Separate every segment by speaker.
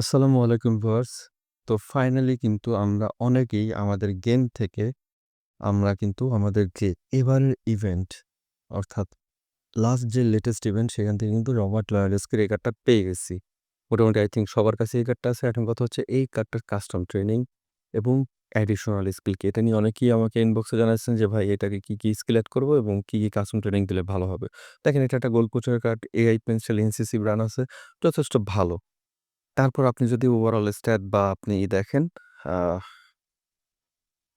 Speaker 1: আসসালামু আলাইকুম ভিউয়ার্স। তো ফাইনালি কিন্তু আমরা অনেকেই আমাদের গেম থেকে আমরা কিন্তু আমাদের যে এবারের ইভেন্ট অর্থাৎ লাস্ট যে লেটেস্ট ইভেন্ট সেখান থেকে কিন্তু রবার্ট লয়ালেস্কির এই কার্ডটা পেয়ে গেছি। মোটামুটি আই থিঙ্ক সবার কাছে এই কার্ডটা আছে। এখন কথা হচ্ছে এই কার্ডটার কাস্টম ট্রেনিং এবং অ্যাডিশনাল স্কিল কি? এটা নিয়ে অনেকেই আমাকে ইনবক্সে জানাচ্ছেন যে ভাই এটাকে কী কী স্কিল এড করব এবং কী কী কাস্টম ট্রেনিং দিলে ভালো হবে? দেখেন এটা একটা গোল কোচের কার্ড, এআই পেন্সিল, এনসিসি ব্রান আছে। যথেষ্ট ভালো। তারপর আপনি যদি ওভারঅল স্ট্যাট বা আপনি দেখেন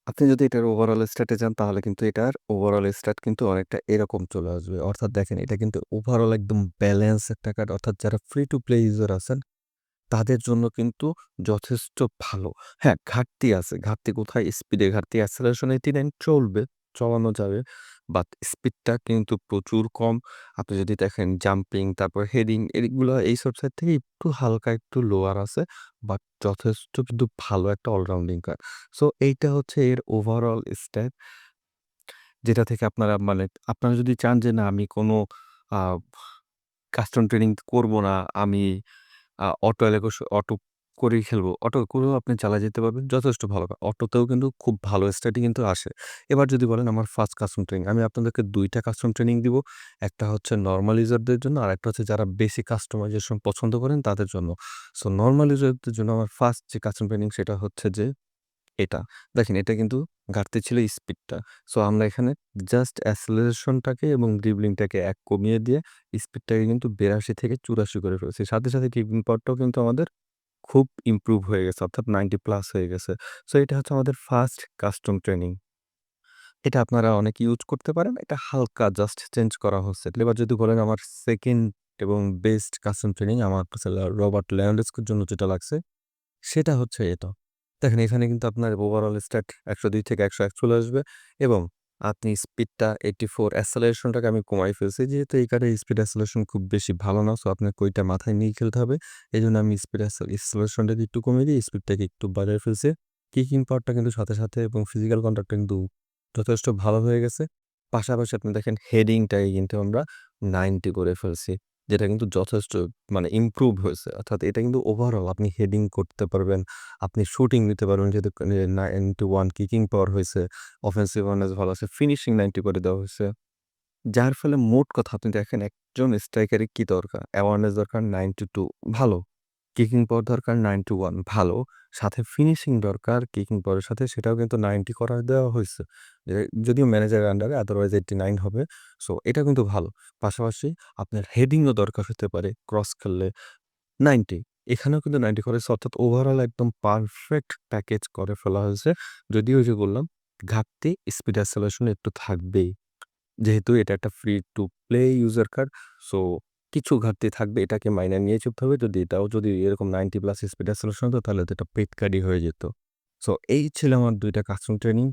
Speaker 1: আপনি যদি এটার ওভারঅল স্ট্যাটে যান তাহলে কিন্তু এটার ওভারঅল স্ট্যাট কিন্তু অনেকটা এরকম চলে আসবে। অর্থাৎ দেখেন এটা কিন্তু ওভারঅল একদম ব্যালেন্স একটা কার্ড অর্থাৎ যারা ফ্রি টু প্লে ইউজার আছেন তাদের জন্য কিন্তু যথেষ্ট ভালো। হ্যাঁ, ঘাটতি আছে। ঘাটতি কোথায়? স্পিডে ঘাটতি। অ্যাক্সেলারেশন 89 চলবে, চলানো যাবে। বাট স্পিডটা কিন্তু প্রচুর কম। আপনি যদি দেখেন জাম্পিং, তারপর হেডিং এগুলো এইসব সাইড থেকে একটু হালকা একটু লোয়ার আছে। বাট যথেষ্ট কিন্তু ভালো একটা অলরাউন্ডিং কার। সো এইটা হচ্ছে এর ওভারঅল স্ট্যাট। যেটা থেকে আপনারা মানে আপনারা যদি চান যে না আমি কোনো কাস্টম ট্রেনিং করব না, আমি অটো এলাকস অটো করেই খেলব। অটো করেও আপনি চালায় যেতে পারবেন। যথেষ্ট ভালো। অটোতেও কিন্তু খুব ভালো স্ট্যাটই কিন্তু আসে। এবার যদি বলেন আমার ফার্স্ট কাস্টম ট্রেনিং, আমি আপনাদেরকে ২ টা কাস্টম ট্রেনিং দিব। একটা হচ্ছে নরমাল ইউজারদের জন্য, আরেকটা হচ্ছে যারা বেশি কাস্টমাইজেশন পছন্দ করেন তাদের জন্য। সো নরমাল ইউজারদের জন্য আমার ফার্স্ট যে কাস্টম ট্রেনিং সেটা হচ্ছে যে এটা। দেখেন এটা কিন্তু ঘাটতি ছিল স্পিডটা। সো আমরা এখানে জাস্ট অ্যাসেলারেশনটাকে এবং ড্রিবলিংটাকে ১ কমিয়ে দিয়ে স্পিডটাকে কিন্তু ৮২ থেকে ৮৪ করে ফেলেছি। সাথে, সাথে কিপিং পাওয়ারটাও কিন্তু আমাদের খুব ইমপ্রুভ হয়ে গেছে। অর্থাৎ 90 প্লাস হয়ে গেছে। সো এটা হচ্ছে আমাদের ফার্স্ট কাস্টম ট্রেনিং। এটা আপনারা অনেকে ইউজ করতে পারেন। এটা হালকা জাস্ট চেঞ্জ করা হচ্ছে। এবার যদি বলেন আমার সেকেন্ড এবং বেস্ট কাস্টম ট্রেনিং আমার কাছে রবার্ট লেভানডস্কির জন্য যেটা লাগছে, সেটা হচ্ছে এটা। দেখেন এখানে কিন্তু আপনার ওভারঅল স্ট্যাট ১০২ থেকে ১০১ চলে আসবে এবং আপনি স্পিডটা 84 অ্যাসেলারেশনটাকে আমি কমাই ফেলছি। যেহেতু এই কারের স্পিড অ্যাসেলারেশন খুব বেশি ভালো না। সো আপনার কইটা মাথায় নিয়ে খেলতে হবে। এই জন্য আমি স্পিড অ্যাসে অ্যাসেলারেশনটাকে একটু কমিয়ে দিয়ে স্পিডটাকে একটু বাড়িয়ে ফেলছি। কিকিং পাওয়ারটা কিন্তু সাথে, সাথে এবং ফিজিক্যাল কনট্যাক্টটা কিন্তু যথেষ্ট ভালো হয়ে গেছে। পাশাপাশি আপনি দেখেন হেডিংটাকে কিন্তু আমরা 90 করে ফেলছি। যেটা কিন্তু যথেষ্ট মানে ইমপ্রুভ হয়েছে। অর্থাৎ এটা কিন্তু ওভারঅল আপনি হেডিং করতে পারবেন, আপনি শুটিং নিতে পারবেন যেহেতু nine two one kicking power হয়েছে, অফেন্সিভ ওয়ান ভালো আছে, ফিনিশিং 90 করে দেওয়া হয়েছে। যার ফলে মোট কথা আপনি দেখেন একজন স্ট্রাইকারের কী দরকার? অ্যাওয়ারনেস দরকার 92 ভালো। কিকিং পাওয়ার দরকার 91 ভালো। সাথে ফিনিশিং দরকার, কিকিং পাওয়ারের সাথে সেটাও কিন্তু 90 করা দেওয়া হইছে। এ যদিও ম্যানেজারের আন্ডারে আদারওয়াইজ 89 হবে। সো এটা কিন্তু ভালো। পাশাপাশি আপনার হেডিংও দরকার হতে পারে ক্রস খেললে 90 এখানেও কিন্তু 90 করা হয়েছে অর্থাৎ ওভারঅল একদম পারফেক্ট প্যাকেজ করে ফেলা হয়েছে। যদিও ওই যে বললাম, ঘাটতি স্পিড অ্যাসেলারেশন একটু থাকবেই। যেহেতু এটা একটা free to play user card so কিছু ঘাটতি থাকবে এটাকে মাইনে নিয়ে চুপতে হবে। যদি এটাও যদি এরকম 90 প্লাস স্পিড অ্যাসেলারেশন হতো তাহলে তো এটা কার্ডই হয়ে যেত। সো এই ছিল আমার ২ টা কাস্টম ট্রেনিং।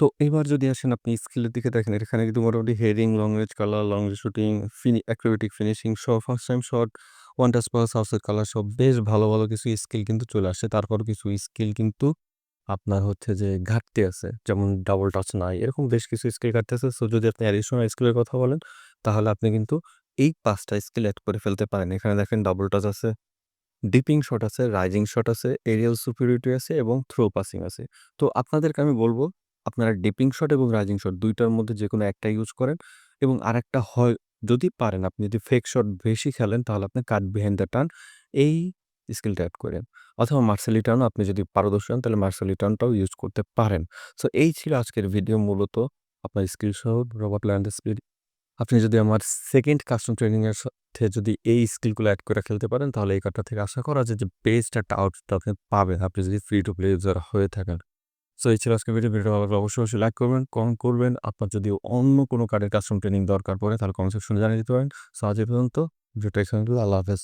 Speaker 1: তো এবার যদি আসেন আপনি স্কিলের দিকে দেখেন এখানে কিন্তু মোটামুটি heading, long range curler, long range shooting, ফিনি acrobatic finishing সহ first time shot, one touch pass, outside curler সব বেশ ভালো, ভালো কিছু স্কিল কিন্তু চলে আসে তারপর কিছু স্কিল কিন্তু আপনার হচ্ছে যে ঘাটতি আছে। যেমন ডাবল টাচ নাই। এরকম বেশ কিছু স্কিল ঘাটতি আছে। সো যদি আপনি অ্যাডিশনাল স্কিলের কথা বলেন তাহলে আপনি কিন্তু এই ৫ টা স্কিল এড করে ফেলতে পারেন। এখানে দেখেন ডাবল টাচ আছে, ডিপিং শট আছে, রাইজিং শট আছে, এরিয়াল সুপিরিয়রিটি আছে এবং থ্রো পাসিং আছে। তো আপনাদেরকে আমি বলব আপনারা ডিপিং শট এবং রাইজিং শট দুইটার মধ্যে যে কোনো একটা ইউজ করেন এবং আরেকটা হয় যদি পারেন আপনি যদি ফেক শট বেশি খেলেন তাহলে আপনি কাট বিহাইন্ড দ্য টার্ন এই স্কিলটা অ্যাড করেন। অথবা মার্সেলি টার্ন আপনি যদি পারদর্শী হন তাহলে মার্সেলি টার্নটাও ইউজ করতে পারেন। সো এই ছিল আজকের ভিডিও মূলত আপনার স্কিল সহ রবার্ট লেভানডস্কির আপনি যদি আমার সেকেন্ড কাস্টম ট্রেনিংয়ের সাথে যদি এই স্কিলগুলো অ্যাড করে খেলতে পারেন তাহলে এই কার্ডটা থেকে আশা করা যায় যে বেস্ট একটা আউটপুট আপনি পাবেন। আপনি যদি ফ্রি টু প্লে ইউজার হয়ে থাকেন। সো এই ছিল আজকে ভিডিও। ভিডিও ভালো লাগলে অবশ্যই, অবশ্যই লাইক করবেন, কমেন্ট করবেন। আপনার যদি অন্য কোনো কার্ডের কাস্টম ট্রেনিং দরকার পড়ে তাহলে কমেন্ট সেকশনে জানিয়ে দিতে পারেন। সো আজ পর্যন্ত ভিডিওটা এখানে আল্লাহ হাফেজ।